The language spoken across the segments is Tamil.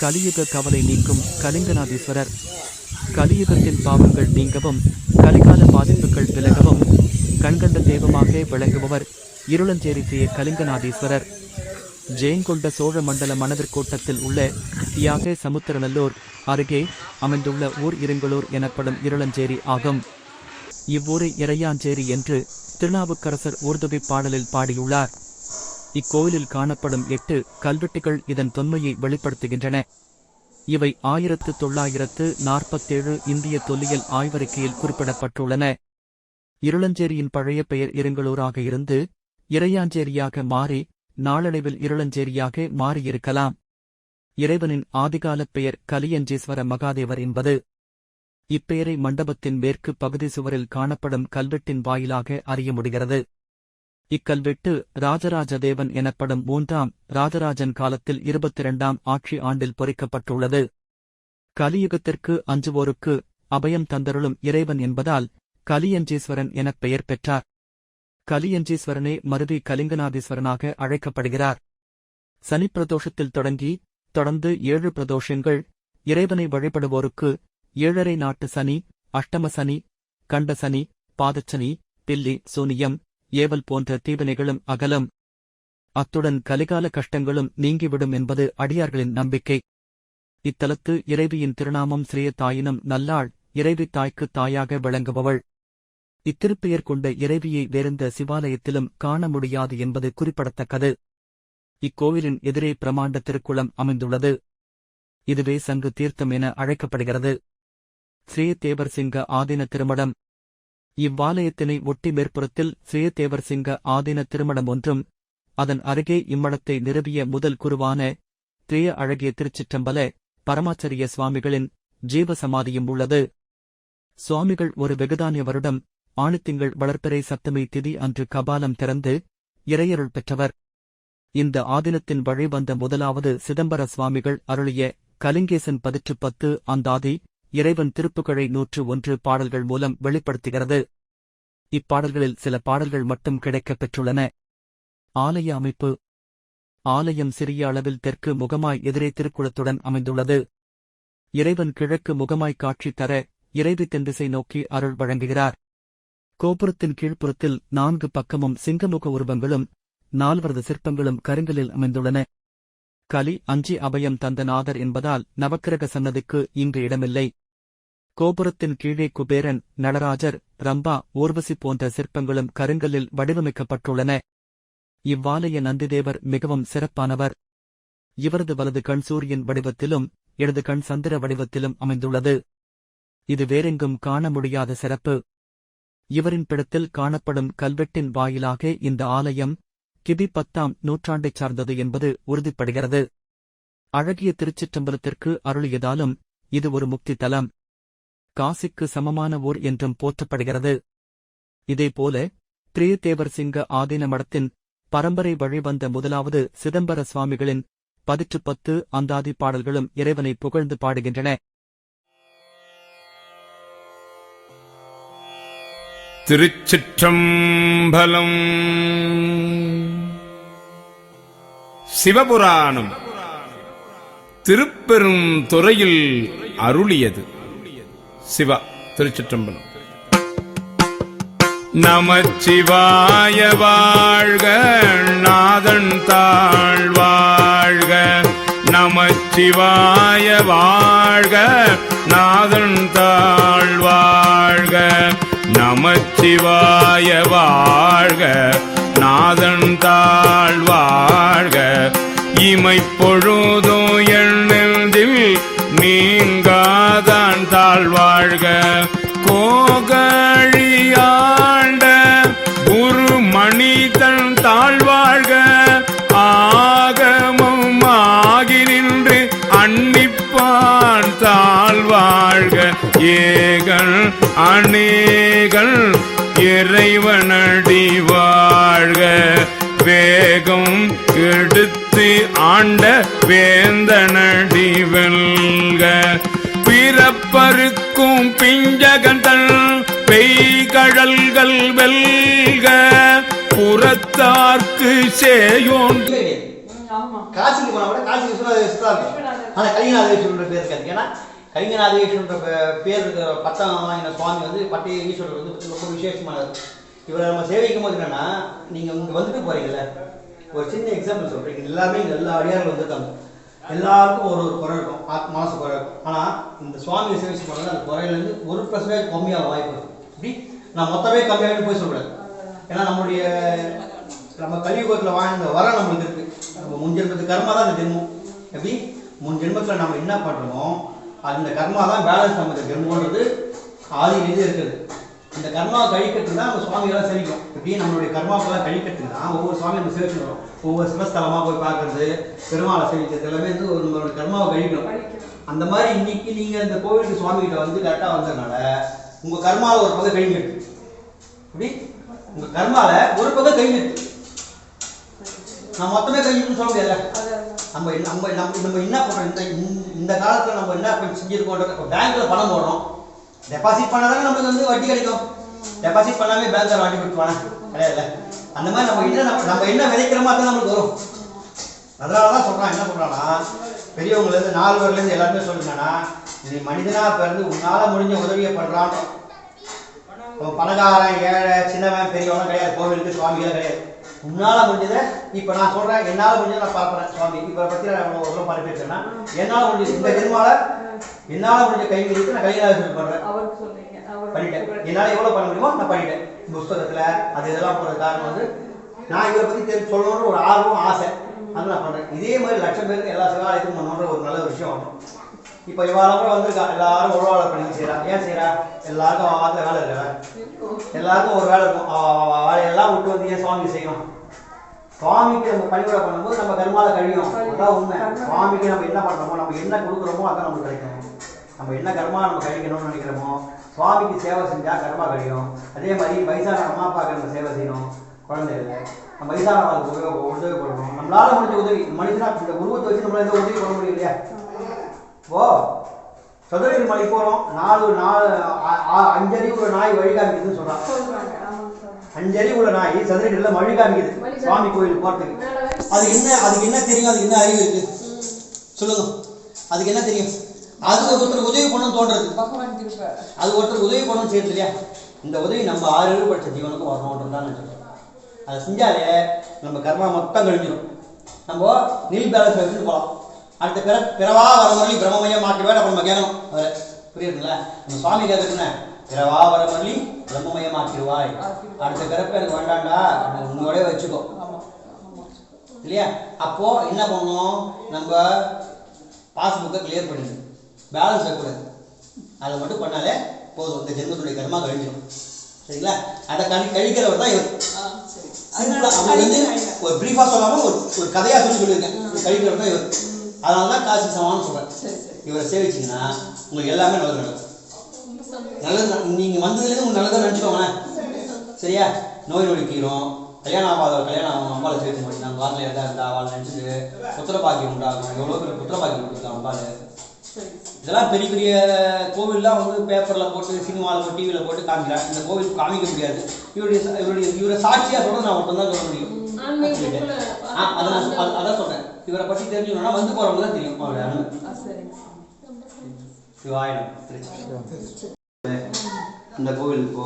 கலியுக கவலை நீக்கும் கலிங்கநாதீஸ்வரர். கலியுகத்தின் பாவங்கள் நீங்கவும் கலிகால பாதிப்புகள் விலகவும் கண்கண்ட தெய்வமாக விளங்குபவர் இருளஞ்சேரி ஸ்ரீ கலிங்கநாதீஸ்வரர். ஜெயங்கொண்ட சோழ மண்டல மனதிற்கோட்டத்தில் உள்ள தியாக சமுத்திரநல்லூர் அருகே அமைந்துள்ள ஊர் இருங்கலூர் எனப்படும் இருளஞ்சேரி ஆகும். இவ்வூரை இறையாஞ்சேரி என்று திருநாவுக்கரசர் ஊர்துவி பாடலில் பாடியுள்ளார். இக்கோயிலில் காணப்படும் எட்டு கல்வெட்டுகள் இதன் தொன்மையை வெளிப்படுத்துகின்றன. இவை ஆயிரத்து தொள்ளாயிரத்து நாற்பத்தேழு இந்திய தொல்லியல் ஆய்வறிக்கையில் குறிப்பிடப்பட்டுள்ளன. இருளஞ்சேரியின் பழைய பெயர் இருங்களூராக இருந்து இறையாஞ்சேரியாக மாறி நாளடைவில் இருளஞ்சேரியாக மாறியிருக்கலாம். இறைவனின் ஆதிகாலப் பெயர் கலியஞ்சேஸ்வர மகாதேவர் என்பது. இப்பெயரை மண்டபத்தின் மேற்கு பகுதி சுவரில் காணப்படும் கல்வெட்டின் வாயிலாக அறிய முடிகிறது. இக்கல்வெட்டு ராஜராஜ தேவன் எனப்படும் மூன்றாம் ராஜராஜன் காலத்தில் இருபத்தி இரண்டாம் ஆட்சி ஆண்டில் பொறிக்கப்பட்டுள்ளது. கலியுகத்திற்கு அஞ்சுவோருக்கு அபயம் தந்தருளும் இறைவன் என்பதால் கலியஞ்சீஸ்வரன் எனப் பெயர் பெற்றார். கலியஞ்சீஸ்வரனே மருதி கலிங்கநாதீஸ்வரனாக அழைக்கப்படுகிறார். சனிப்பிரதோஷத்தில் தொடங்கி தொடர்ந்து ஏழு பிரதோஷங்கள் இறைவனை வழிபடுவோருக்கு ஏழரை நாட்டு சனி அஷ்டம சனி கண்ட சனி பாதச்சனி பில்லி சூனியம் ஏவல் போன்ற தீவினைகளும் அகலும். அத்துடன் கலிகால கஷ்டங்களும் நீங்கிவிடும் என்பது அடியார்களின் நம்பிக்கை. இத்தலத்து இறைவியின் திருநாமம் ஸ்ரீய தாயினும் நல்லாள் இறைவி தாய்க்கு தாயாக விளங்குபவள். இத்திருப்பெயர் கொண்ட இறைவியை வேறெந்த சிவாலயத்திலும் காண முடியாது என்பது குறிப்பிடத்தக்கது. இக்கோவிலின் எதிரே பிரமாண்ட திருக்குளம் அமைந்துள்ளது. இதுவே சங்கு தீர்த்தம் என அழைக்கப்படுகிறது. ஸ்ரீதேவர் சிங்க ஆதீன திருமடம் இவ்வாலயத்தினை ஒட்டி மேற்புறத்தில் ஸ்ரீதேவர் சிங்க ஆதீன திருமணம் ஒன்றும் அதன் அருகே இம்மடத்தை நிறுவிய முதல் குருவான திரிய அழகிய திருச்சிற்றம்பல பரமாச்சரிய சுவாமிகளின் ஜீவசமாதியும் உள்ளது. சுவாமிகள் ஒரு வெகுதானிய வருடம் ஆணித்திங்கள் வளர்ப்பிறை சப்தமி திதி அன்று கபாலம் திறந்து இறையருள் பெற்றவர். இந்த ஆதினத்தின் வழி வந்த முதலாவது சிதம்பர சுவாமிகள் அருளிய கலிங்கேசன் பதிற்று பத்து அந்தாதி இறைவன் திருப்புகழை நூற்று ஒன்று பாடல்கள் மூலம் வெளிப்படுத்துகிறது. இப்பாடல்களில் சில பாடல்கள் மட்டும் கிடைக்கப் பெற்றுள்ளன. ஆலய அமைப்பு. ஆலயம் சிறிய அளவில் தெற்கு முகமாய் எதிரே திருக்குளத்துடன் அமைந்துள்ளது. இறைவன் கிழக்கு முகமாய் காட்சி தர இறைவி தென்திசை நோக்கி அருள் வழங்குகிறார். கோபுரத்தின் கீழ்ப்புறத்தில் நான்கு பக்கமும் சிங்கமுக உருவங்களும் நால்வரது சிற்பங்களும் கருங்கலில் அமைந்துள்ளன. கலி அஞ்சி அபயம் தந்த நாதர் என்பதால் நவக்கிரக சன்னதிக்கு இங்கு இடமில்லை. கோபுரத்தின் கீழே குபேரன் நடராஜர் ரம்பா ஊர்வசி போன்ற சிற்பங்களும் கருங்கல்லில் வடிவமைக்கப்பட்டுள்ளன. இவ்வாலய நந்திதேவர் மிகவும் சிறப்பானவர். இவரது வலது கண் சூரியன் வடிவத்திலும் இடது கண் சந்திர வடிவத்திலும் அமைந்துள்ளது. இது வேறெங்கும் காண முடியாத சிறப்பு. இவரின் பிடத்தில் காணப்படும் கல்வெட்டின் வாயிலாக இந்த ஆலயம் கிபி பத்தாம் நூற்றாண்டைச் சார்ந்தது என்பது உறுதிப்படுகிறது. அழகிய திருச்சிற்றம்பலத்திற்கு அருளியதாலும் இது ஒரு முக்தி தலம் காசிக்கு சமமான ஊர் என்றும் போற்றப்படுகிறது. இதேபோல திரியதேவர் சிங்க ஆதீன மடத்தின் பரம்பரை வழிவந்த முதலாவது சிதம்பர சுவாமிகளின் பதிற்று பத்து அந்தாதி பாடல்களும் இறைவனை புகழ்ந்து பாடுகின்றன. திருச்சிற்றம்பலம். சிவபுராணம். திருப்பெரும் துறையில் அருளியது. சிவா திருச்சிற்றம்பலம். நமச்சிவாய வாழ்க நாதன் தாழ்வாழ்க நமச்சிவாய வாழ்க நாதன் தாழ்வாழ்க நமச்சிவாய வாழ்க நாதன் தாழ் வாழ்க. இமை பொழுதும் எண்ணெந்தில் நீங்காதான் தாழ் வாழ்க. கோகழியாண்ட குரு மணிதன் தாழ்வாழ்க ஆகமும் ஆகி நின்று அன்னிப்பான் தாழ் வாழ்க. ஏகள் அநேகள் இறைவனடி வாழ்க. வேகம் எடுத்து ஆண்ட வேந்தனடி வெல்க. பிறப்பருக்கும் பிஞ்சகந்தன் பெய்கடல்கள் வெல்க. புறத்தார்க்கு சேயோன். காசுக்கு போனா கூட காசுக்கு விஸ்வநாத தான் இருக்கும் ஆனா கலிங்கநாதேஸ்வரன்ற பேர் இருக்காது ஏன்னா கலிங்கநாதேஸ்வரன்ற பேர் இருக்கிற பட்டம் வாங்கின சுவாமி வந்து பட்டைய ஈஸ்வரர் வந்து ரொம்ப விசேஷமானது. இவரை நம்ம சேவிக்கும் போது என்னன்னா நீங்க இங்க வந்துட்டு போறீங்கல்ல ஒரு சின்ன எக்ஸாம்பிள் சொல்றீங்க எல்லாமே இங்க எல்லா அடியார்கள் வந்திருக்காங்க. எல்லாருக்கும் ஒரு ஒரு குறை இருக்கும். மனசு குறை இருக்கும். ஆனா இந்த சுவாமியை சேவிச்சு போனது அந்த குறையிலிருந்து ஒரு பர்சன்டேஜ் கம்மியாக வாய்ப்பு இருக்கும் இப்படி நான் மொத்தமே கம்மியாகிட்டு போய் சொல்கிறேன் ஏன்னா நம்மளுடைய நம்ம கலியுகத்தில் வாழ்ந்த வர நம்மளுக்கு இருக்கு. நம்ம முன் ஜென்மத்து கர்மா தான் இந்த ஜென்மம். எப்படி? முன் ஜென்மத்தில் நம்ம என்ன பண்ணுறோமோ அந்த கர்மா தான் பேலன்ஸ் நமக்கு ஜென்மன்றது ஆதியிலேருந்து இருக்குது. இந்த கர்மா கழிக்கிறதுக்கு தான் நம்ம சுவாமியெல்லாம் சேவிக்கும். எப்படி நம்மளுடைய கர்மாக்கெல்லாம் கழிக்கிறதுக்கு தான் ஒவ்வொரு சுவாமி நம்ம வரோம் ஒவ்வொரு சிவஸ்தலமாக போய் பார்க்கறது பெருமாளை சேவிக்கிறது எல்லாமே வந்து ஒரு நம்மளோட கர்மாவை கழிக்கணும். அந்த மாதிரி இன்னைக்கு நீங்கள் இந்த கோவிலுக்கு சுவாமி கிட்ட வந்து கரெக்டாக வந்ததுனால உங்கள் கர்மாவில் ஒரு பக்கம் கழிஞ்சிருக்கு எப்படி? உங்க கர்மால ஒரு பக்கம் கழிஞ்சிருக்கு நான் மொத்தமே கழிஞ்சுன்னு சொல்ல முடியாதுல்ல? நம்ம நம்ம நம்ம நம்ம என்ன பண்றோம்? இந்த இந்த- காலத்துல நம்ம என்ன பண்ணி செஞ்சிருக்கோம் இப்போ பேங்க்ல பணம் போடுறோம். டெபாசிட் பண்ணாதானே நம்மளுக்கு வந்து வட்டி கிடைக்கும் டெபாசிட் பண்ணாமே பேங்க்ல வட்டி கொடுத்துவானே கிடையாதுல்ல. அந்த மாதிரி நம்ம என்ன நம்ம நம்ம என்ன விதைக்கிறோமோ அது நம்மளுக்கு வரும். அதனால தான் சொல்றான் என்ன சொல்றான்னா பெரியவங்கல இருந்து நால்வர்ல இருந்து எல்லாருமே சொல்லுங்கன்னா நீ மனிதனா பிறந்து உன்னால முடிஞ்ச உதவியை அவன் பணக்காரன் ஏழை சின்னவன் பெரியவன் கிடையாது கோவிலுக்கு சுவாமிகள் கிடையாது. உன்னால முடிஞ்சதை இப்போ நான் சொல்றேன் என்னால முடிஞ்சதை நான் பார்ப்பறேன் சுவாமி இப்போ பத்தி நான் எவ்வளோ எவ்வளோ பண்ணி பேசுறேன்னா என்னால முடிஞ்சது இந்த ஜென்மால என்னால முடிஞ்ச கை முடித்து நான் சொல்றீங்க அவர் பண்ணிட்டேன். என்னால எவ்வளவு பண்ண முடியுமோ நான் பண்ணிட்டேன். புஸ்தகத்துல அது இதெல்லாம் போற காரணம் வந்து நான் இவரை பத்தி தெரிஞ்சு சொல்லணும்னு ஒரு ஆர்வம் ஆசை. அது நான் பண்றேன். இதே மாதிரி லட்சம் பேருக்கு எல்லா சிவாலயத்துக்கும் பண்ணணுன்ற ஒரு நல்ல விஷயம் வரணும் இப்போ இவாளம் கூட வந்திருக்கா. எல்லாரும் உழவாள பண்ணி செய்யறா ஏன் செய்யறா எல்லாருக்கும் அவ வேலை இல்லை. எல்லாருக்கும் ஒரு வேலை இருக்கும். வேலையெல்லாம் விட்டு வந்து ஏன் சுவாமி செய்யும் சுவாமிக்கு நம்ம பணிவிட பண்ணும்போது நம்ம கருமால கழியும். அதான் உண்மை. சுவாமிக்கு நம்ம என்ன பண்ணுறோமோ நம்ம என்ன கொடுக்குறோமோ அதான் நமக்கு கிடைக்கும். நம்ம என்ன கர்மா நம்ம கழிக்கணும்னு நினைக்கிறோமோ சுவாமிக்கு சேவை செஞ்சால் கர்மா கழியும். அதே மாதிரி வயசான அம்மா அப்பாவுக்கு நம்ம சேவை செய்யணும். குழந்தைகள் நம்ம வயசானவங்களுக்கு உதவி உதவி பண்ணணும் நம்மளால முடிஞ்ச உதவி. மனிதனா இந்த உருவத்தை வச்சு நம்மளால எந்த உதவி பண்ண முடியும் இல்லையா? ஓ சதுரகிரி மலை போறோம். நாலு நாலு அஞ்சடி ஒரு நாய் வழி காமிக்குதுன்னு சார் அஞ்சடி உள்ள நாய் சதுரகிரியில் வழி காமிக்குது சுவாமி கோயில் போறதுக்கு. அது என்ன அதுக்கு என்ன தெரியும்? அதுக்கு என்ன அறிவு இருக்கு? சொல்லுங்க. அதுக்கு என்ன தெரியும்? அது ஒருத்தர் உதவி பண்ணணும் தோன்றது. அது ஒருத்தர் உதவி பண்ணணும் செய்யுது இல்லையா? இந்த உதவி நம்ம ஆறு ஏழு படிச்ச ஜீவனுக்கும் வரணுன்றது தான் நான் சொல்றேன் அதை செஞ்சாலே நம்ம கர்மா மொத்தம் கழிஞ்சிடும் நம்ம நில் பேலன்ஸ் போகலாம் அடுத்த பிற பிறவா வர முரளி பிரம்மமயம் மாற்றுவேன் அப்போ நம்ம கேட்கணும் அவரை புரியுதுங்களா? நம்ம சுவாமி கேட்குறதுன்னு பிறவா வர முரளி பிரம்மமயம் ஆக்கிடுவாய் அடுத்த பிறப்பு எனக்கு வேண்டாம்டா நீ உன்னோடய வச்சுக்கோ. இல்லையா? அப்போ என்ன பண்ணணும்? நம்ம பாஸ்புக்கை கிளியர் பண்ணிடு பேலன்ஸ் வைக்கக்கூடாது. அதை மட்டும் பண்ணாலே போதும். இந்த ஜென்மத்துடைய கர்மா கழிஞ்சிடும் சரிங்களா? அதை கழி கழிக்கிறவர் தான் இவர். அவங்க வந்து ஒரு பிரீஃபா சொல்லாம ஒரு ஒரு கதையா சொல்லி சொல்லியிருக்கேன். கழிக்கிறவர் தான் இவர். அதனால தான் காசி சமான்னு சொல்கிறேன் சரி இவரை சேவிச்சிங்கன்னா உங்களுக்கு எல்லாமே நல்லது நடக்கும். நல்லது நீங்கள் வந்ததுலேருந்து உங்களுக்கு நல்லதாக நினச்சிக்கோங்களேன். சரியா? நோய் நொடி தீரும். கல்யாணம் ஆகாத கல்யாணம் ஆகும் அம்பாவை சேர்த்து முடியும் நாங்கள் வாரத்தில் எதாவது இருந்தா அவளை நினச்சிட்டு புத்திரப்பாக்கியம் உண்டாகும் எவ்வளோ பேர் புத்திரப்பாக்கியம் கொடுக்கலாம் அம்பாள்? இதெல்லாம் பெரிய பெரிய கோவில்லாம் வந்து பேப்பரில் போட்டு சினிமாவில் போட்டு டிவியில் போட்டு காமிக்கிறாங்க. இந்த கோவில் காமிக்க முடியாது. இவருடைய இவருடைய இவரை சாட்சியாக சொல்ல நான் மட்டும் தான் சொல்ல முடியும். அதான் சொல்றேன். இவரை பற்றி தெரிஞ்சுக்கணும்னா வந்து போறவங்க தான் தெரியும். சிவாயனம் திருச்சி. இந்த கோவிலுக்கு போ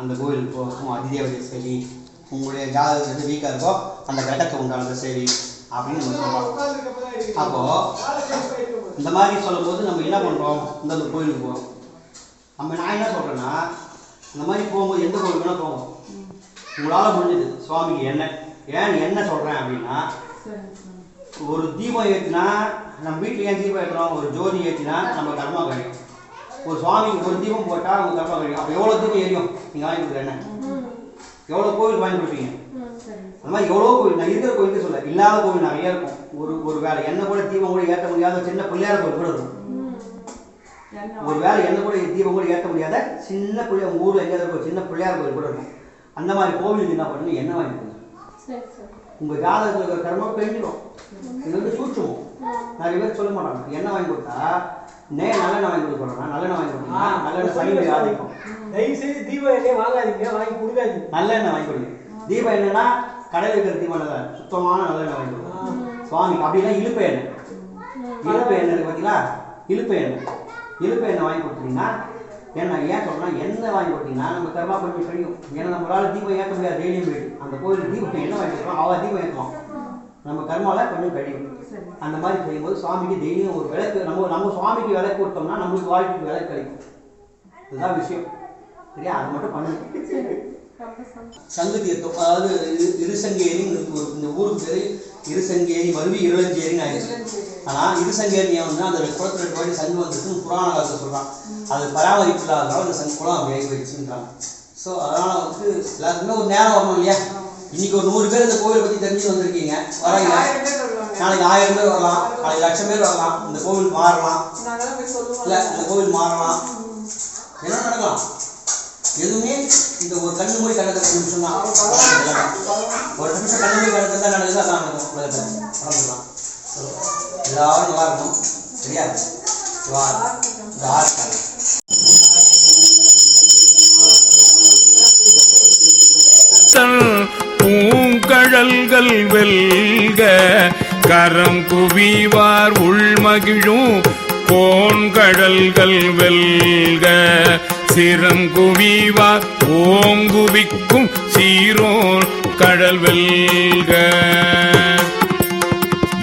அந்த கோவிலுக்கு போ அதிதேவதை சரி உங்களுடைய ஜாதகத்துக்கு வீக்காக இருக்கோ அந்த கட்டத்தை உண்டானது சரி அப்படின்னு நம்ம அப்போ இந்த மாதிரி சொல்லும்போது நம்ம என்ன பண்றோம்? இந்த கோயிலுக்கு போறோம். நம்ம நான் என்ன சொல்றேன்னா இந்த மாதிரி போகும்போது எந்த வேணா போவோம். உங்களால முடிஞ்சது. சுவாமிக்கு என்ன? ஏன் என்ன சொல்கிறேன் அப்படின்னா ஒரு தீபம் ஏற்றினா நம்ம வீட்டில் ஏன் தீபம் ஏற்றுறோம் ஒரு ஜோதி ஏற்றினா நம்ம கர்மா கழியும். ஒரு சுவாமிக்கு ஒரு தீபம் போட்டால் அவங்க கர்மா கழியும். அப்போ எவ்வளோ தீபம் எரியும் நீங்கள் வாங்கி கொடுக்குற என்ன? எவ்வளோ கோவில் வாங்கி கொடுப்பீங்க? அந்த மாதிரி எவ்வளோ கோவில் நான் இருக்கிற கோயிலுக்கு சொல்ல இல்லாத கோவில் நிறைய இருக்கும். ஒரு ஒரு வேலை என்ன கூட தீபம் கூட ஏற்ற முடியாத சின்ன பிள்ளையார கோவில் கூட இருக்கும். ஒரு வேலை என்ன கூட தீபம் கூட ஏற்ற முடியாத சின்ன பிள்ளை ஊரில் ஊர்ல எங்க இருக்கும் சின்ன பிள்ளையார் கோயில் கூட இருக்கும். அந்த மாதிரி கோவிலுக்கு என்ன பண்ணுங்க என்ன வாங்கி உங்க ஜாதகத்துல இருக்கிற கர்மம் பெஞ்சிடும் இது வந்து சூட்சுமம் நிறைய பேர் சொல்ல மாட்டாங்க. என்ன வாங்கி கொடுத்தா நே நல்லெண்ணெய் வாங்கி கொடுக்க போறோம் நல்லெண்ணெய் வாங்கி கொடுத்தா நல்லெண்ணெய் சைவ ஆதிக்கம் தயவு செய்து தீபம் எண்ணெய் வாங்காதீங்க. வாங்கி கொடுக்காதீங்க. நல்லெண்ணெய் வாங்கி கொடுங்க. தீபம் என்னன்னா கடையில் இருக்கிற தீபம் இல்லை சுத்தமான நல்லெண்ணெய் வாங்கி கொடுங்க. சுவாமி அப்படின்னா இழுப்ப எண்ணெய். இழுப்ப எண்ணெய் இருக்கு பார்த்தீங்களா இழுப்ப எண்ணெய். இழுப்ப எண்ணெய் வாங்கி கொடுத்தீங்கன்னா ஏன்னா ஏன் சொல்கிறேன் எண்ணெய் வாங்கி கொடுத்தீங்கன்னா நம்ம கர்மா பண்ணி கழியும் ஏன்னா நம்மளால் தீபம் ஏற்ற முடியாது டெய்லியும் போயிட்டு. அந்த கோயில் தீபம் என்ன வாங்கி கொடுக்குறோம் அவள் தீபம் ஏற்றலாம் நம்ம கர்மாவில் கொஞ்சம் கழியும் அந்த மாதிரி செய்யும்போது சுவாமிக்கு டெய்லியும் ஒரு விளக்கு நம்ம நம்ம சுவாமிக்கு விளக்கு கொடுத்தோம்னா நம்மளுக்கு வாழ்க்கைக்கு விளக்கு கிடைக்கும். இதுதான் விஷயம். சரியா? அது மட்டும் பண்ணுங்க. ரொம்ப சந்தோஷம் சங்கு தீர்த்தம் அதாவது இரு- இருசங்கேரின்னு இருக்கு ஒரு- இந்த ஊருக்கு பேரு இருசங்கேரி மருவி இருளஞ்சேரின்னு ஆயிடுச்சு. ஆனா இருசங்கேரி வந்து அந்த குளத்துல ரெண்டு வாட்டி சங்கு வந்துருக்குன்னு புராண காலத்தை சொல்றான். அது பராமரிப்பு இல்லாதனால அந்த சங்கு குளம் அப்படி ஆகி போயிடுச்சுன்றாங்க. ஸோ அதனால வந்து எல்லாருக்குமே ஒரு நேரம் வரணும் இல்லையா? இன்னைக்கு ஒரு நூறு பேர் இந்த கோவிலை பத்தி தெரிஞ்சு வந்திருக்கீங்க. வரீங்க. நாளைக்கு ஆயிரம் பேர் வரலாம். நாளைக்கு லட்சம் பேர் வரலாம். இந்த கோவில் மாறலாம். இல்ல இந்த கோவில் மாறலாம். என்ன நடக்கலாம்? எதுவுமே இந்த ஒரு கண்ணு மூடி கண்ணை திறக்க ஒரு நிமிஷம் கண்ணு மூடி கண்ணை திறந்தா நடக்குது அதான் நடக்கும் உலகத்துல எல்லாரும் நல்லா இருக்கும் சரியா? வா இந்த ஆட்கள் பூங்கழல்கள் வெல்க கரம் குவிவார் உள்மகிழும் கோண்கடல்கள் வெல்க. சிறங்குவிவார் ஓங்குவிக்கும் சீரோன் கடல் வெல்க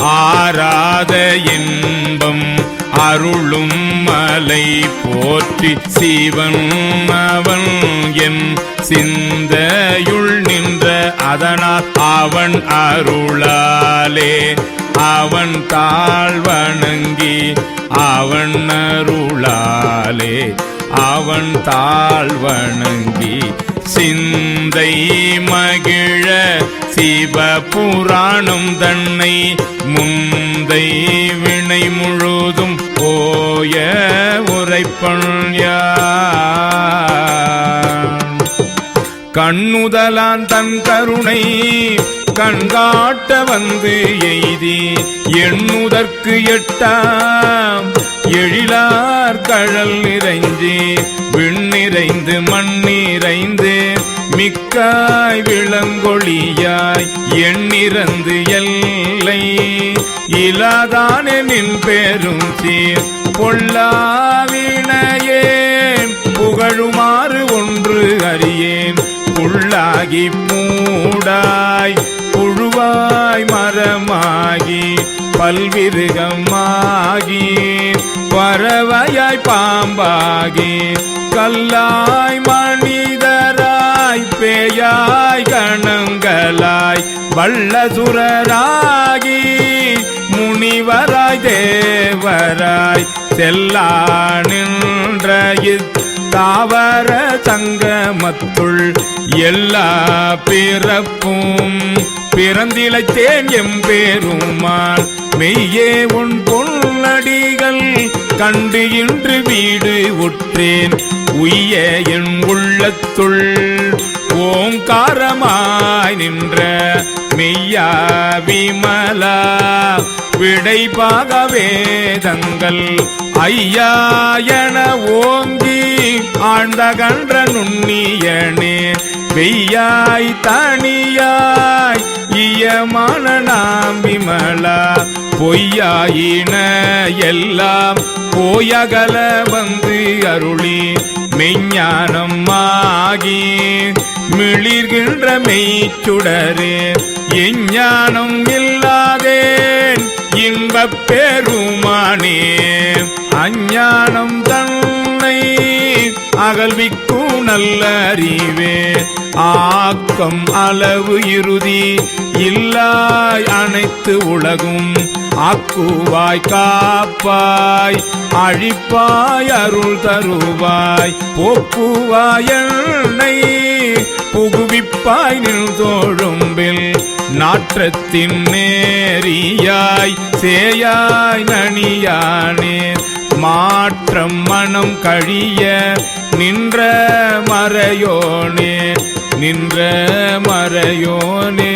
ஆராத இன்பம் அருளும் மலை போற்றி சிவன் அவன் என் சிந்தையுள் நின்ற அதனால் அவன் அருளாலே. அவன் தாழ் வணங்கி அவன் அருளாலே. அவன் தாழ் வணங்கி சிந்தை மகிழ சிவ புராணம் தன்னை முந்தை வினை முழுதும் போய உரைப்பன் கண்ணுதலான் தன் கருணை கண்காட்ட வந்து எய்தி எண்ணுதற்கு எட்டாம் எழிலார் கழல் நிறைஞ்சி விண் நிறைந்து மண்ணி மிக்காய் விளங்கொழியாய் எண்ணிறந்து எல்லை. இலாதான நின் பேரும் சீர். பொல்லாவினையேன் புகழுமாறு ஒன்று அறியேன். புள்ளாகி மூடாய் புழுவாய் மரமாகி பல்விருகமாகி. பறவையாய் பாம்பாகி. கல்லாய் மண் பேயாய் கணங்களாய் வல்லசுரராகி முனிவராய் தேவராய் செல்லா நின்ற தாவர சங்கமத்துள் எல்லா பிறப்பும் பிறந்திலைத்தேன் எம்பேருமான். மெய்யே உன் பொன்னடிகள் கண்டு இன்று வீடு உற்றேன். உய்ய என் உள்ளத்துள் ஓங்காரமாய் நின்ற மெய்யா விமலா விடைபாக வேதங்கள் ஐயா என ஓங்கி ஆழ்ந்த கன்ற நுண்ணியனே பெய்யாய் தனியாய் இயமான நாம் விமலா பொய்யாயின எல்லாம் போயகல வந்து அருளி மெஞ்ஞானம் ஆகி மிளிர்கின்ற மெய்ச்சுடரே எஞ்ஞானம் இல்லாதேன் இன்பப் பெருமானே. அஞ்ஞானம் தன்னை அகழ்விக்கும் நல்லறிவே ஆக்கம் அளவு இறுதி இல்லாய் அனைத்து உலகும். ஆக்குவாய் காப்பாய் அழிப்பாய் அருள் தருவாய் போக்குவாய் என்னை புகுவிப்பாய் நின்தோழும்பில் நாற்றத்தின் நேரியாய் சேயாய் நனியானே மாற்றம் மனம் கழிய நின்ற மறையோனே நின்ற மறையோனே